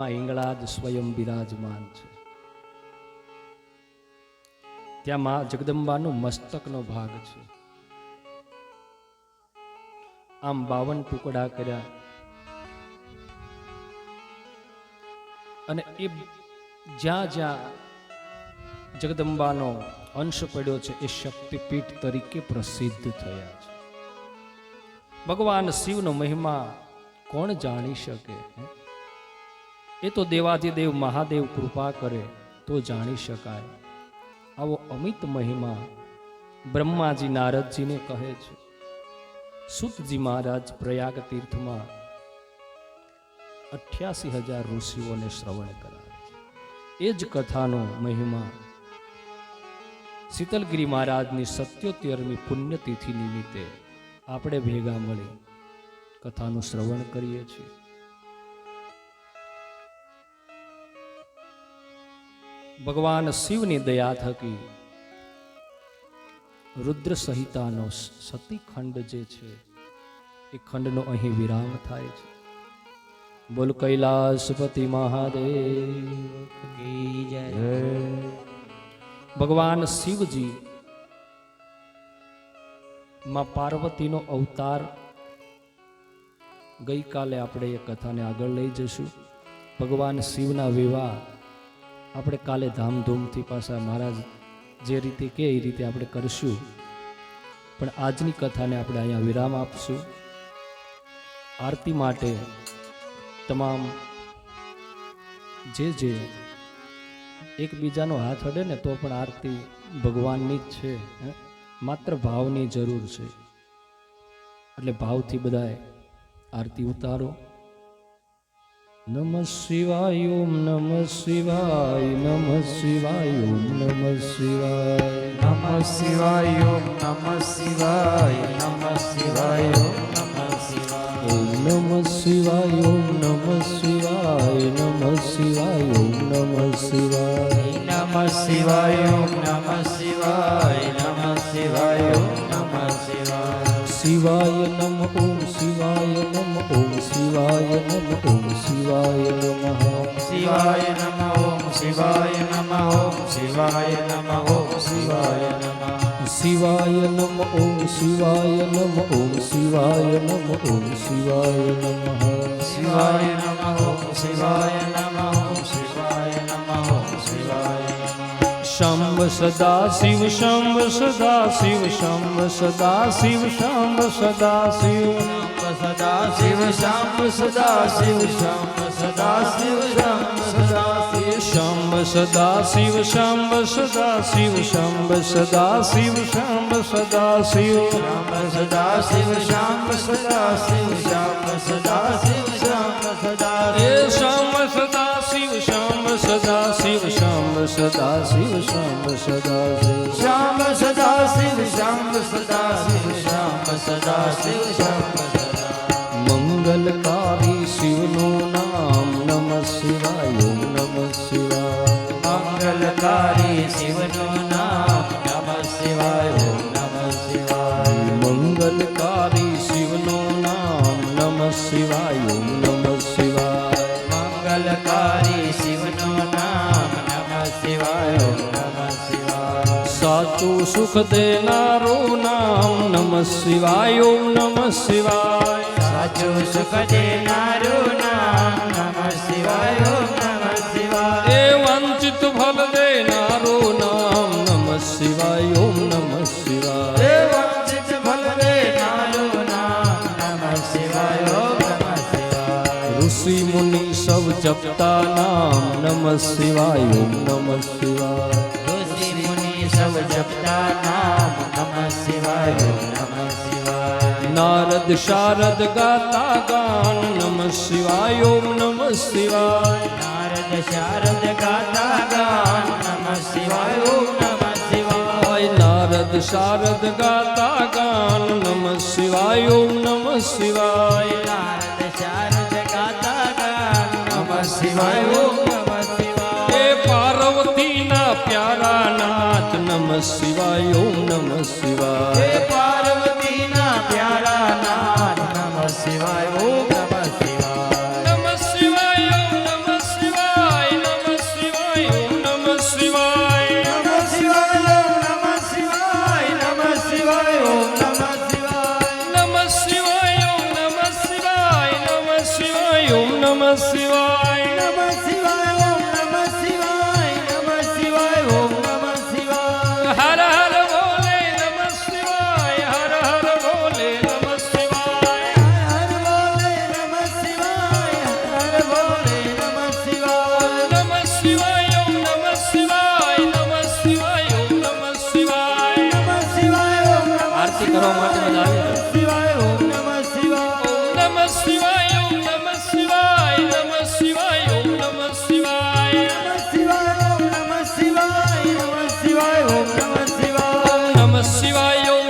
માં હિંગળાજ સ્વયં બિરાજમાન છે. ત્યાં માં જગદંબાનું મસ્તકનો ભાગ છે. આમ બાવન ટુકડા કર્યા. અને એ જ્યાં જ્યાં જગદંબાનો અંશ પડ્યો છે, એ શક્તિપીઠ તરીકે પ્રસિદ્ધ થયા છે. ભગવાન શિવનો મહિમા કોણ જાણી શકે? હે? એ તો દેવાધિદેવ મહાદેવ કૃપા કરે તો જાણી શકાય. આવો અમિત મહિમા બ્રહ્માજી નારદજીને કહે છે. સુતજી મહારાજ પ્રયાગ તીર્થમાં અઠ્યાસી હજાર ઋષિઓને શ્રવણ કરાવે એ જ કથાનો મહિમા શીતલગીરી મહારાજની સત્યોતેરમી પુણ્યતિથિ નિમિત્તે આપણે ભેગા મળી કથાનું શ્રવણ કરીએ છીએ. ભગવાન શિવની દયા થકી રુદ્ર સંહિતાનો સતી ખંડ જે છે, એ ખંડનો અહીં વિરામ થાય છે. બોલ કૈલાસપતિ મહાદેવ ભગવાન શિવજી, માં પાર્વતીનો અવતાર ગઈકાલે આપણે એ કથાને આગળ લઈ જઈશું. ભગવાન શિવના વિવાહ આપણે કાલે ધામધૂમથી પાછા મહારાજ જે રીતે કે એ રીતે આપણે કરશું. પણ આજની કથાને આપણે અહીંયા વિરામ આપશું. આરતી માટે તમામ જે જે એકબીજાનો હાથ અડે ને તો પણ આરતી ભગવાનની જ છે માત્ર ભાવની જરૂર છે. એટલે ભાવથી બધાએ આરતી ઉતારો. नमः शिवाय ओम नमः शिवाय नमः शिवाय ओम नमः शिवाय नमः शिवाय ओम नमः शिवाय नमः शिवाय ओम नम शिवाय ओम नमः शिवाय ओम नमः शिवाय नमः शिवाय ओम नमः शिवाय नमः शिवाय ओम नमः शिवाय नमः शिवाय ओम नमः शिवाय शिवाय नमः ओम शिवाय नमः શિવાય નમ ઓમ શિવાય નમઃ શિવાય નમ ઓમ શિવાય નમ ઓમ શિવાય નમ ઓમ શિવાય નમ શિવાય નમ ઓમ શિવાય નમ ઓમ શિવાય નમ ઓમ શિવાય નમઃ શિવાય નમ ઓમ શિવાય નમ ઓમ શિવાય નમ ઓમ શિવાય શંભ સદા શિવ શંભ સદા શિવ શંભ સદા શિવ શંભ સદા શિવ સદા શિવ શ્યામ સદા શિવ શ્યામ સદા શિવ શ્યામ સદા શિવ શ્યામ સદા શિવ શ્યામ સદા શિવ શ્યામ સદા શિવ શ્યામ સદા શિવ શ્યામ સદા શિવ શ્યામ સદા શિવ શ્યામ સદા શિવ શ્યામ સદા એ શંભ સદા શિવ શ્યામ સદા શિવ શ્યામ સદા શિવ શંભ સદા શિવ શ્યામ સદા શિવ શ્યામ સદા શિવ શ્યામ સદા શિવ શ્યામ મંગલકારી શિવનું નામ નમ શિવાય ઓમ નમ શિવાય મંગલકારી શિવનું નામ નમ શિવાય ઓમ નમ શિવાય મંગલકારી શિવનું નામ નમ શિવાય ઓમ નમ શિવાય મંગલકારી શિવનું નામ નમ શિવાય ઓમ નમ શિવાય સાચું સુખ દેનારું નામ નમ શિવાય ઓમ નમ શિવાય સાચું સુખ દેનારું નામ નમ શિવાય ઓમ નમ શિવાય એ વંચિત ફલ દેનારું નામ નમ શિવાય ઓમ નમ શિવાય હે વંચિત ફલ દેનારું નામ નમ શિવાય ઓમ નમ શિવાય ઋષિ મુનિ સૌ જપતા નામ નમ શિવાય ઓમ નમ શિવાય ઋષિ મુનિ સૌ જપતા નામ નમ શિવાય ઓમ નમ શિવાય નારદ શારદ ગાતા ગાન નમ શિવાય ઓમ નમ શિવાય નારદ શારદ ગાતા ગાન નમ શિવાય ઓમ નમ શિવાય નારદ શારદ ગાતા ગાન નમ શિવાય ઓમ નમ શિવાય નારદ શારદ ગાતા ગાન નમ શિવાય ઓમ નમ શિવાય એ પાર્વતીના પ્યારા નાથ નમ શિવાય ઓમ નમ શિવાય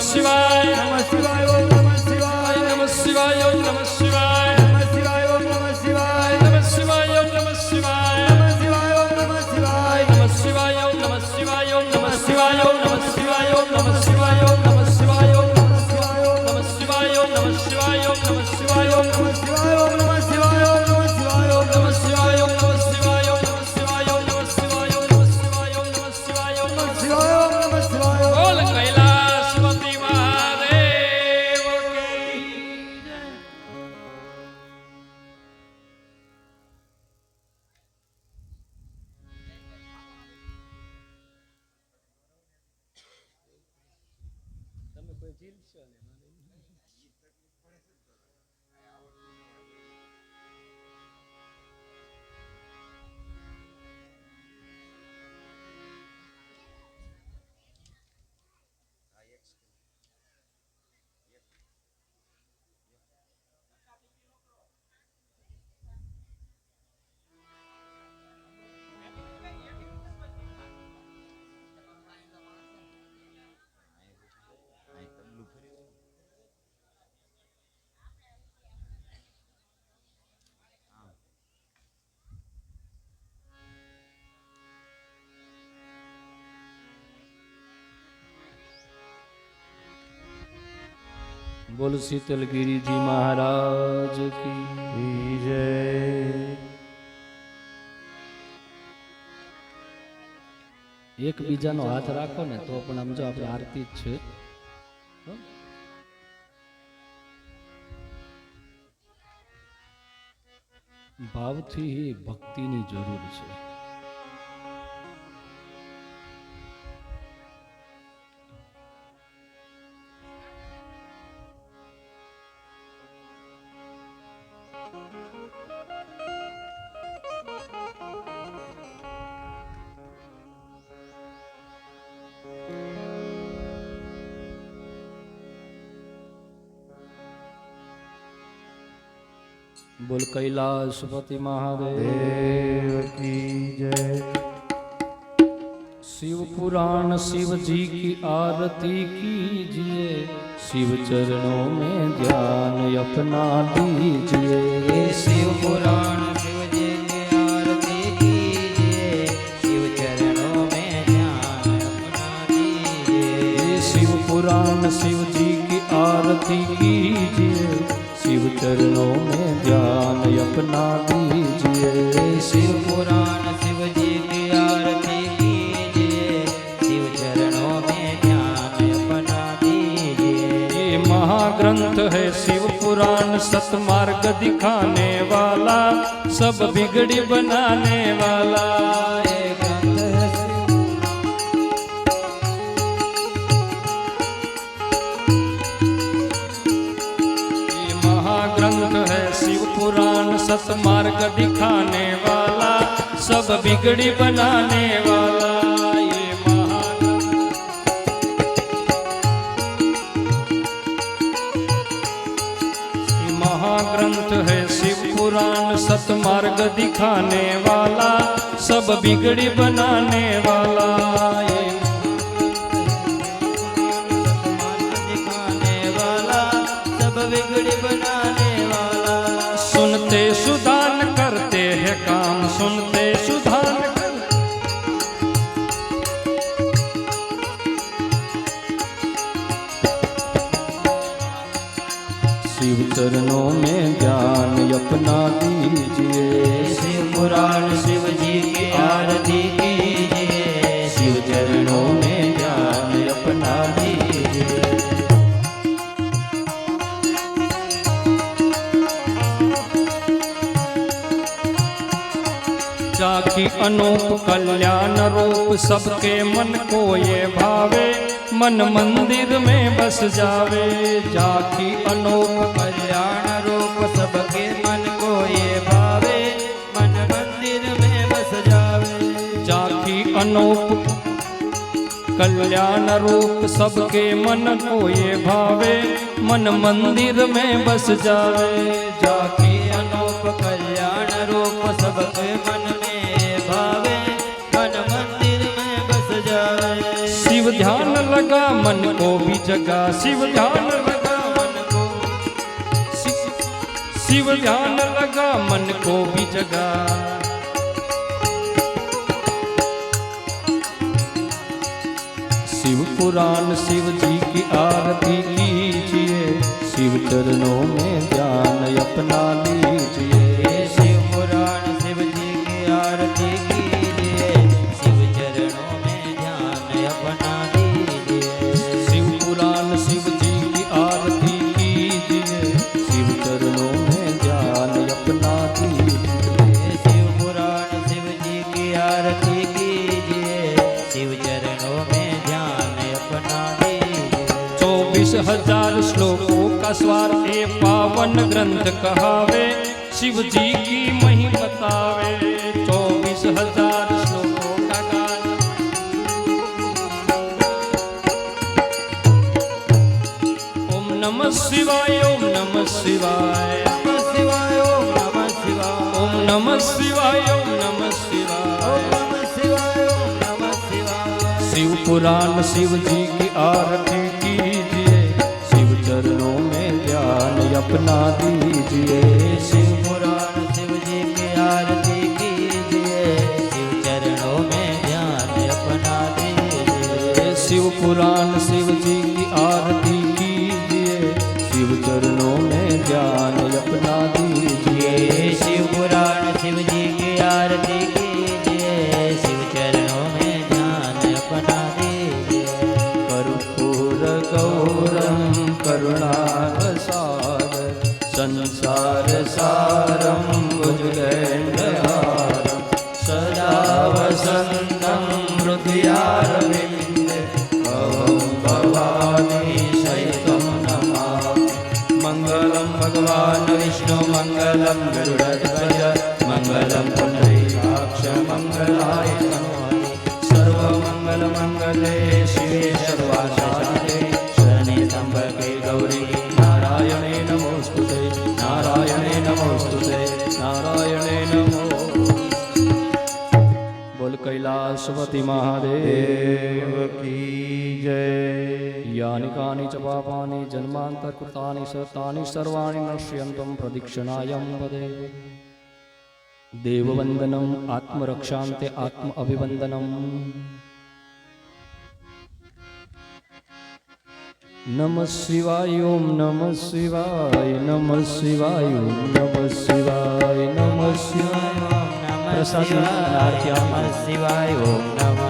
シュワイ。ナマ。Jill siya, eh. બોલ શીતલગીરીજી મહારાજ કી જય. એકબીજાનો હાથ રાખો ને તો પણ સમજો આપણે આરતી જ છે. ભાવથી ભક્તિની જરૂર છે. કૈલાસપતિ મહાદેવ દેવ કી જય शिव पुराण शिव जी की आरती कीजिए शिव चरणों में ध्यान अपना दीजिए शिव पुराण शिव जी की आरती कीजिए शिव चरणों में ध्यान अपना दीजिए शिव पुराण शिव जी की आरती कीजिए शिव चरणों में ध्यान अपना दीजिए। शिव पुराण शिव जी की आरती कीजिए। शिव चरणों में ध्यान अपना दीजिए। ये महाग्रंथ है शिव पुराण सतमार्ग दिखाने वाला सब बिगड़ी बनाने वाला। ये सतमार्ग दिखाने वाला, सब बिगड़ी बनाने वाला, ये महाग्रंथ है शिव पुराण, सतमार्ग दिखाने वाला, सब बिगड़ी बनाने वाला, ये चरणों में ज्ञान अपना दीजिए। जाकी अनूप कल्याण रूप सबके मन को ये भावे, मन मंदिर में बस जावे। जाकी अनूप कल्याण रूप सबके मन को ये भावे, मन मंदिर में बस जावे। जाकी अनूप कल्याण रूप सबके मन को ये भावे, मन मंदिर में बस जावे। जाकी अनूप कल्याण रूप सबके मन में भावे, मन मंदिर में बस जावे। शिव ध्यान लगा मन को भी जगा। शिव ध्यान लगा मन को। शिव- ध्यान लगा मन को भी जगा। पुराण शिव जी की आरती कीजिए। शिव चरणों में ध्यान अपना लीजिए। श्लोकों का स्वार ए पावन ग्रंथ कहावे शिव जी की मही बतावे चौबीस हज़ार श्लोकों का गान। ओम नमः शिवाय ओम नमः शिवाय। नमः शिवाय ओम नमः शिवाय ओम नमः शिवाय। ओम नमः शिवाय ओम नमः शिवाय। ओम नमः शिवाय शिव पुराण शिव जी की आरती। अपना दीजिए। शिव पुराण शिव जी की आरती कीजिए। शिव चरणों में ध्यान अपना दीजिए। शिव पुराण शिव जी की आरती कीजिए। शिव चरणों में ध्यान अपना दीजिए। च पापानि जन्मान्तर्कृतानि स तानि सर्वाणि नश्यन्तं प्रदक्षिणायं वदे। देववन्दनम् आत्मरक्षान्ते आत्म अभिवन्दनम् नमः शिवाय ॐ नमः शिवाय नमः शिवाय ॐ नमः शिवाय नमः शिवाय। नमः शिवाय नमः शिवाय ॐ नमः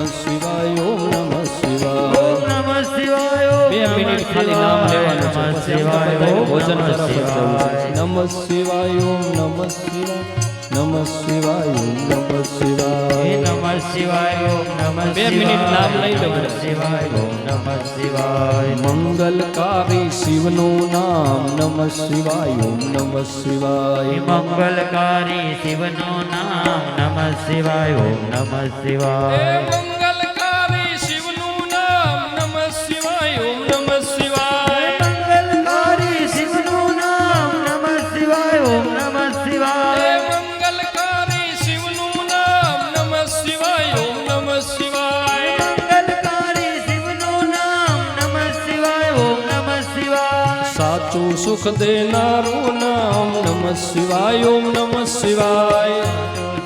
નમઃ શિવાય ઓમ નમઃ શિવાય ઓમ નમઃ શિવાય બે મિનિટ ખાલી નામ લેવાનું છે નમઃ શિવાય ઓમ ભોજન તરફ જવું છે નમઃ શિવાય ઓમ નમઃ શિવાય નમઃ શિવાય ઓમ નમઃ શિવાય નમઃ શિવાય ઓમ નમઃ બે મિનિટ નામ લઈ લો શિવાય ઓમ નમઃ શિવાય મંગલકારી શિવનું નામ નમઃ શિવાય ઓમ નમઃ શિવાય મંગલકારી શિવનું નામ નમઃ શિવાય ઓમ નમઃ શિવાય સુખ દેનારું નામ નમઃ શિવાય ઓમ નમઃ શિવાય.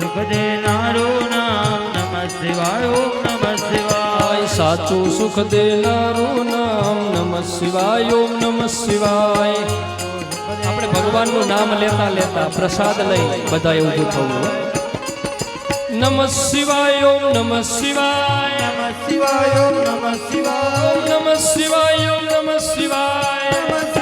સુખ દેનારું નામ નમ શિવાય ઓમ નમ શિવાય. સાચું સુખ દેનારું નામ નમઃ શિવાય ઓમ નમઃ શિવાય. આપણે ભગવાનનું નામ લેતા લેતા પ્રસાદ લઈ બધા એવું થવું નમ શિવાય ઓમ નમઃ શિવાય. નમઃ શિવાય ઓમ નમઃ શિવાય. નમ શિવાય ઓમ નમ શિવાય.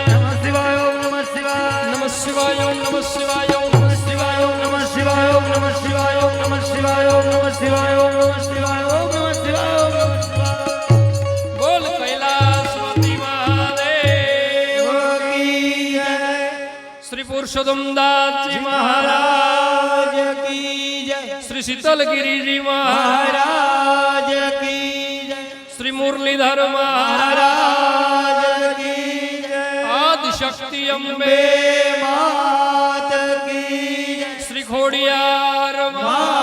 શિવાય. નમઃ શિવાય, ઓમ નમઃ શિવાય, ઓમ નમઃ શિવાય, ઓમ નમઃ શિવાય, ઓમ નમઃ શિવાય, ઓમ નમઃ શિવાય, ઓમ નમઃ શિવાય, ઓમ નમઃ શિવાય, ઓમ નમઃ શિવાય, ઓમ નમઃ શિવાય. બોલ કૈલાસપતિ મહાદેવ. કી જય શ્રી પુરુષોત્તમ દાસજી મહારાજ કી જય. શ્રી શીતલગીરીજી મહારાજ કી જય. શ્રી મુરલીધર મહારાજ કી शक्ति अम्बे मात की श्री घोड़िया माँ